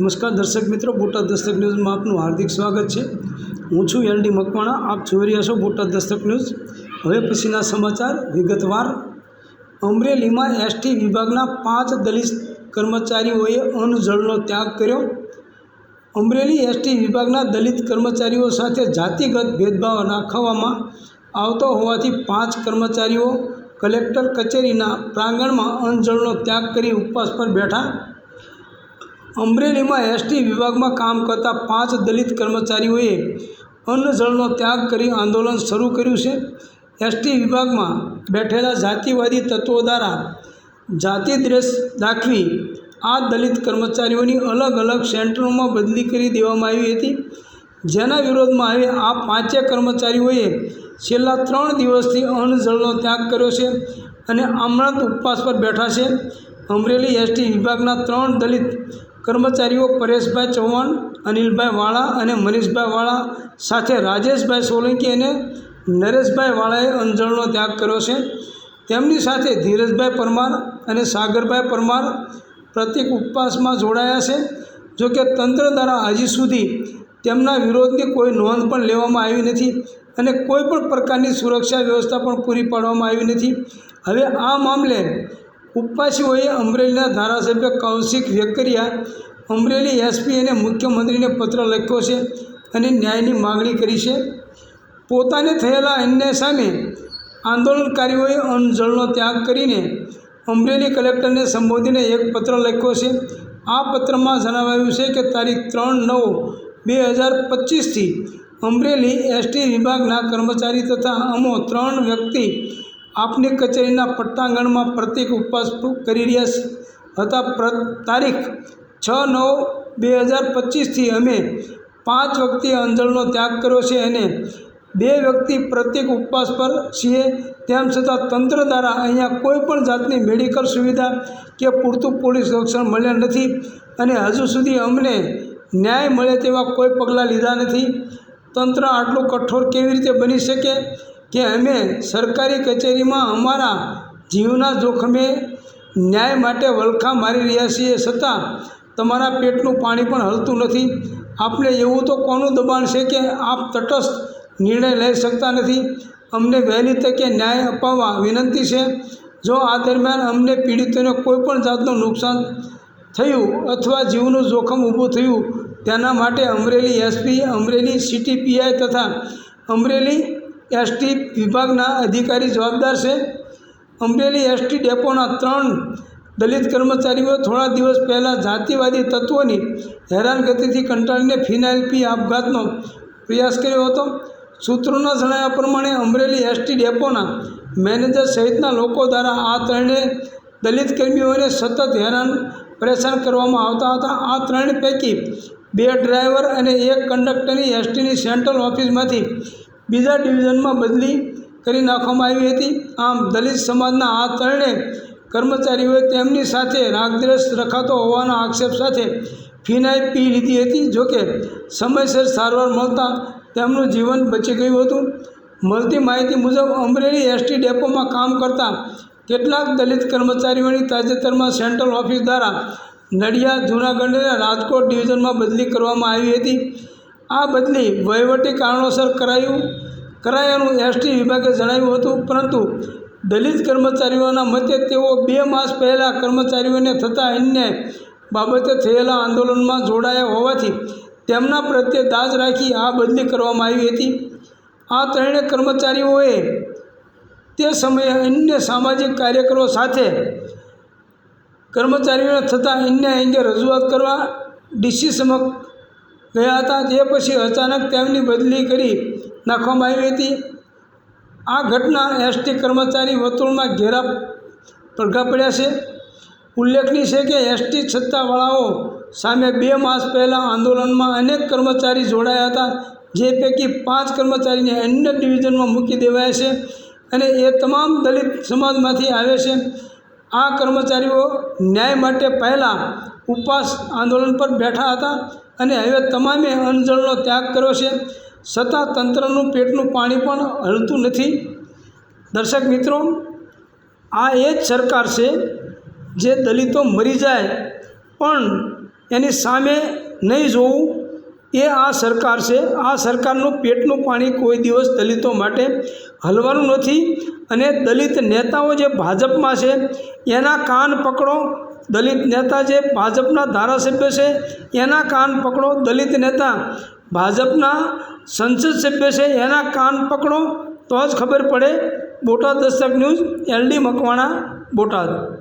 નમસ્કાર દર્શક મિત્રો, બોટાદ દસ્તક ન્યૂઝમાં આપનું હાર્દિક સ્વાગત છે. હું છું એલ ડી મકવાણા, આપ જોઈ રહ્યા છો બોટાદ દસ્તક ન્યૂઝ. હવે પછીના સમાચાર વિગતવાર. અમરેલીમાં એસટી વિભાગના પાંચ દલિત કર્મચારીઓએ અન્ન જળનો ત્યાગ કર્યો. અમરેલી એસટી વિભાગના દલિત કર્મચારીઓ સાથે જાતિગત ભેદભાવ રાખવામાં આવતો હોવાથી પાંચ કર્મચારીઓ કલેક્ટર કચેરીના પ્રાંગણમાં અન્ન જળનો ત્યાગ કરી ઉપવાસ પર બેઠા. અમરેલીમાં એસટી વિભાગમાં કામ કરતા પાંચ દલિત કર્મચારીઓએ અન્ન જળનો ત્યાગ કરી આંદોલન શરૂ કર્યું છે. એસટી વિભાગમાં બેઠેલા જાતિવાદી તત્વો દ્વારા જાતિ દ્વેષ દાખવી આ દલિત કર્મચારીઓની અલગ અલગ સેન્ટરોમાં બદલી કરી દેવામાં આવી હતી. જેના વિરોધમાં હવે આ પાંચેય કર્મચારીઓએ છેલ્લા ત્રણ દિવસથી અન્ન જળનો ત્યાગ કર્યો છે અને આમરણત ઉપવાસ પર બેઠા છે. અમરેલી એસટી વિભાગના ત્રણ દલિત કર્મચારીઓ પરેશભાઈ ચૌહાણ, અનિલભાઈ વાળા અને મનીષભાઈ વાળા સાથે રાજેશભાઈ સોલંકી અને નરેશભાઈ વાળાએ અંજળનો ત્યાગ કર્યો છે. તેમની સાથે ધીરજભાઈ પરમાર અને સાગરભાઈ પરમાર પ્રતિક ઉપવાસમાં જોડાયા છે. જોકે તંત્ર દ્વારા હજી સુધી તેમના વિરોધની કોઈ નોંધ પણ લેવામાં આવી નથી અને કોઈ પણ પ્રકારની સુરક્ષા વ્યવસ્થા પણ પૂરી પાડવામાં આવી નથી. હવે આ મામલે ઉપવાસીઓએ અમરેલીના ધારાસભ્ય કૌશિક વેકરિયા અમરેલી એસપી અને મુખ્યમંત્રીને પત્ર લખ્યો છે અને ન્યાયની માગણી કરી છે. પોતાને થયેલા અન્યાય સામે આંદોલનકારીઓએ અન્નજળનો ત્યાગ કરીને અમરેલી કલેક્ટરને સંબોધીને એક પત્ર લખ્યો છે. આ પત્રમાં જણાવાયું છે કે તારીખ ત્રણ નવ બે હજાર પચીસથી અમરેલી એસટી વિભાગના કર્મચારી તથા અમો ત્રણ વ્યક્તિ આપની કચેરીના પટ્ટાંગણમાં પ્રતિક ઉપવાસ કરી રહ્યા હતા પ્ર, તારીખ છ નવ બે હજાર પચીસથી અમે પાંચ વ્યક્તિએ અંજળનો ત્યાગ કર્યો છે અને બે વ્યક્તિ પ્રત્યેક ઉપવાસ પર છીએ. તેમ છતાં તંત્ર દ્વારા અહીંયા કોઈ પણ જાતની મેડિકલ સુવિધા કે પૂરતું પોલીસ રક્ષણ મળ્યા નથી અને હજુ સુધી અમને ન્યાય મળે તેવા કોઈ પગલાં લીધા નથી. તંત્ર આટલું કઠોર કેવી રીતે બની શકે? કે અમે સરકારી કચેરીમાં અમારા જીવના જોખમે ન્યાય માટે વલખા મારી રહ્યા છીએ છતાં તમારા પેટનું પાણી પણ હલતું નથી. આપણે એવું તો કોનું દબાણ છે કે આપ તટસ્થ નિર્ણય લઈ શકતા નથી? અમને વહેલી તકે ન્યાય અપાવવા વિનંતી છે. જો આ દરમિયાન અમને પીડિતોને કોઈપણ જાતનું નુકસાન થયું અથવા જીવનું જોખમ ઊભું થયું, તેના માટે Amreli SP, Amreli city PI તથા અમરેલી એસટી વિભાગના અધિકારી જવાબદાર છે. અમરેલી એસટી ડેપોના ત્રણ દલિત કર્મચારીઓ થોડા દિવસ પહેલાં જાતિવાદી તત્વોની હેરાનગતિથી કંટાળીને ફિનાઇલ પી આપઘાતનો પ્રયાસ કર્યો હતો. સૂત્રોના જણાવ્યા પ્રમાણે અમરેલી એસટી ડેપોના મેનેજર સહિતના લોકો દ્વારા આ ત્રણેય દલિત કર્મીઓને સતત હેરાન પરેશાન કરવામાં આવતા હતા. આ ત્રણ પૈકી બે ડ્રાઈવર અને એક કંડક્ટરની એસટીની સેન્ટ્રલ ઓફિસમાંથી બીજા ડિવિઝનમાં બદલી કરી નાખવામાં આવી હતી. આમ દલિત સમાજના આ ત્રણેય કર્મચારીઓએ તેમની સાથે રાગદ્રેશ રખાતો હોવાના આક્ષેપ સાથે ફિનાઇલ પી લીધી હતી. જોકે સમયસર સારવાર મળતા તેમનું જીવન બચી ગયું હતું. મળતી માહિતી મુજબ અમરેલી એસટી ડેપોમાં કામ કરતા કેટલાક દલિત કર્મચારીઓની તાજેતરમાં સેન્ટ્રલ ઓફિસ દ્વારા નડિયાદ જૂનાગઢ અને રાજકોટ ડિવિઝનમાં બદલી કરવામાં આવી હતી. આ બદલી વહીવટી કારણોસર કરાયું. કરાયાનું એસટી વિભાગે જણાવ્યું હતું, પરંતુ દલિત કર્મચારીઓના મતે તેઓ બે માસ પહેલાં કર્મચારીઓને થતા અન્ય બાબતે થયેલા આંદોલનમાં જોડાયા હોવાથી તેમના પ્રત્યે દાજ રાખી આ બદલી કરવામાં આવી હતી. આ ત્રણેય કર્મચારીઓએ તે સમયે અન્ય સામાજિક કાર્યકરો સાથે કર્મચારીઓને થતા અન્યાય અંગે રજૂઆત કરવા ડીસી સમક્ષ ગયા હતા. તે પછી અચાનક તેમની બદલી કરી નાખવામાં આવી હતી. આ ઘટના એસટી કર્મચારી વર્તુળમાં ઘેરા પડઘા પડ્યા છે. ઉલ્લેખનીય છે કે એસટી સત્તાવાળાઓ સામે બે માસ પહેલાં આંદોલનમાં અનેક કર્મચારી જોડાયા હતા. જે પૈકી પાંચ કર્મચારીને અન્ય ડિવિઝનમાં મૂકી દેવાયા છે અને એ તમામ દલિત સમાજમાંથી આવે છે. આ કર્મચારીઓ ન્યાય માટે પહેલાં ઉપવાસ આંદોલન પર બેઠા હતા. અને હવે તમામે અન્નજળનો ત્યાગ કર્યો છે. છતાં તંત્રનું પેટનું પાણી પણ હલતું નથી. દર્શક મિત્રો, આ એ જ સરકાર છે જે દલિતો મરી જાય, પણ એની સામે નહીં જોવું. એ આ સરકાર છે. આ સરકારનું પેટનું પાણી કોઈ દિવસ દલિતો માટે હલવાનું નથી. અને દલિત નેતાઓ જે ભાજપમાં છે, એના કાન પકડો દલિત નેતા જે ભાજપના ધારાસભ્ય છે, એના કાન પકડો દલિત નેતા. ભાજપના સંસદ સભ્ય છે, એના કાન પકડો તો જ ખબર પડે. Botad Dastak news LD Makwana, Botad.